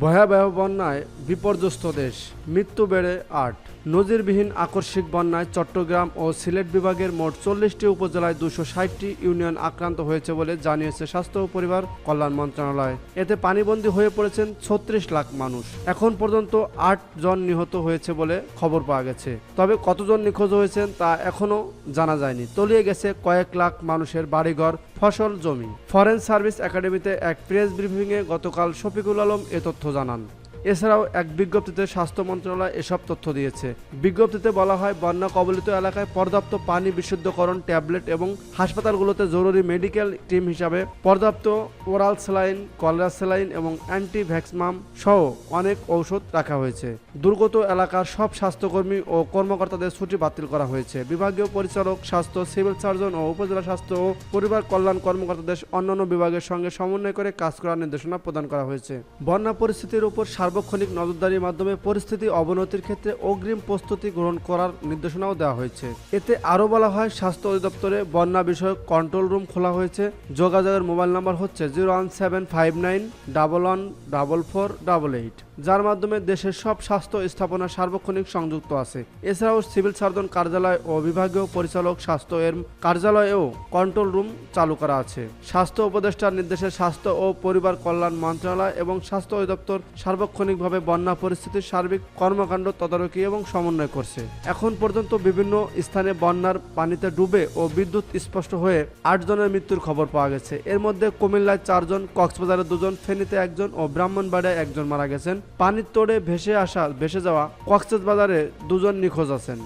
ভয়াবহ বন্যায় বিপর্যস্ত দেশ, মৃত্যু বেড়ে আট। নজিরবিহীন আকস্মিক বন্যায় চট্টগ্রাম ও সিলেট বিভাগের মোট চল্লিশটি উপজেলায় দুশো ষাটটি ইউনিয়ন আক্রান্ত হয়েছে বলে জানিয়েছে স্বাস্থ্য ও পরিবার কল্যাণ মন্ত্রণালয়। এতে পানিবন্দী হয়ে পড়েছেন ছত্রিশ লাখ মানুষ। এখন পর্যন্ত আট জন নিহত হয়েছে বলে খবর পাওয়া গেছে। তবে কতজন নিখোঁজ হয়েছেন তা এখনও জানা যায়নি। তলিয়ে গেছে কয়েক লাখ মানুষের বাড়িঘর, ফসল, জমি। ফরেন সার্ভিস একাডেমিতে এক প্রেস ব্রিফিংয়ে গতকাল শফিকুল আলম এ তথ্য জানান। এছাড়াও এক বিজ্ঞপ্তিতে স্বাস্থ্য মন্ত্রণালয় এসব তথ্য দিয়েছে। বিজ্ঞপ্তিতে বলা হয়, বন্যা কবলিত এলাকায় পর্যাপ্ত পানি বিশুদ্ধকরণ ট্যাবলেট এবং হাসপাতালগুলোতে জরুরি মেডিকেল টিম হিসাবে পর্যাপ্ত ওরাল স্যালাইন, কলেরা স্যালাইন এবং অ্যান্টি ভ্যাক্সমাম সহ অনেক ঔষধ রাখা হয়েছে। দুর্গত এলাকার সব স্বাস্থ্যকর্মী ও কর্মকর্তাদের ছুটি বাতিল করা হয়েছে। বিভাগীয় পরিচালক, স্বাস্থ্য, সিভিল সার্জন ও উপজেলা স্বাস্থ্য ও পরিবার কল্যাণ কর্মকর্তাদের অন্যান্য বিভাগের সঙ্গে সমন্বয় করে কাজ করার নির্দেশনা প্রদান করা হয়েছে। বন্যা পরিস্থিতির উপর সার্বক্ষণিক নজরদারির মাধ্যমে পরিস্থিতি অবনতির ক্ষেত্রে অগ্রিম প্রস্তুতি গ্রহণ করার নির্দেশনাও দেওয়া হয়েছে। এতে আরও বলা হয়, স্বাস্থ্য অধিদপ্তরে বন্যা বিষয়ক কন্ট্রোল রুম খোলা হয়েছে। যোগাযোগের মোবাইল নাম্বার হচ্ছে zero one seven five nine double one double four double eight. যার মাধ্যমে দেশের সব স্বাস্থ্য স্থাপনা সার্বক্ষণিক সংযুক্ত আছে। এছাড়াও সিভিল সার্জন কার্যালয় ও বিভাগীয় পরিচালক স্বাস্থ্য এর কার্যালয়েও কন্ট্রোল রুম চালু করা আছে। স্বাস্থ্য উপদেষ্টার নির্দেশে স্বাস্থ্য ও পরিবার কল্যাণ মন্ত্রণালয় এবং স্বাস্থ্য অধিদপ্তর সার্বক্ষণিকভাবে বন্যা পরিস্থিতির সার্বিক কর্মকাণ্ড তদারকি এবং সমন্বয় করছে। এখন পর্যন্ত বিভিন্ন স্থানে বন্যার পানিতে ডুবে ও বিদ্যুৎ স্পষ্ট হয়ে আট জনের মৃত্যুর খবর পাওয়া গেছে। এর মধ্যে কুমিল্লায় চারজন, কক্সবাজারে দুজন, ফেনীতে একজন ও ব্রাহ্মণবাড়িয়ায় একজন মারা গেছেন। পানির তোড়ে ভেসে আসা ভেসে যাওয়া কক্সবাজারে দুজন নিখোঁজ আছেন।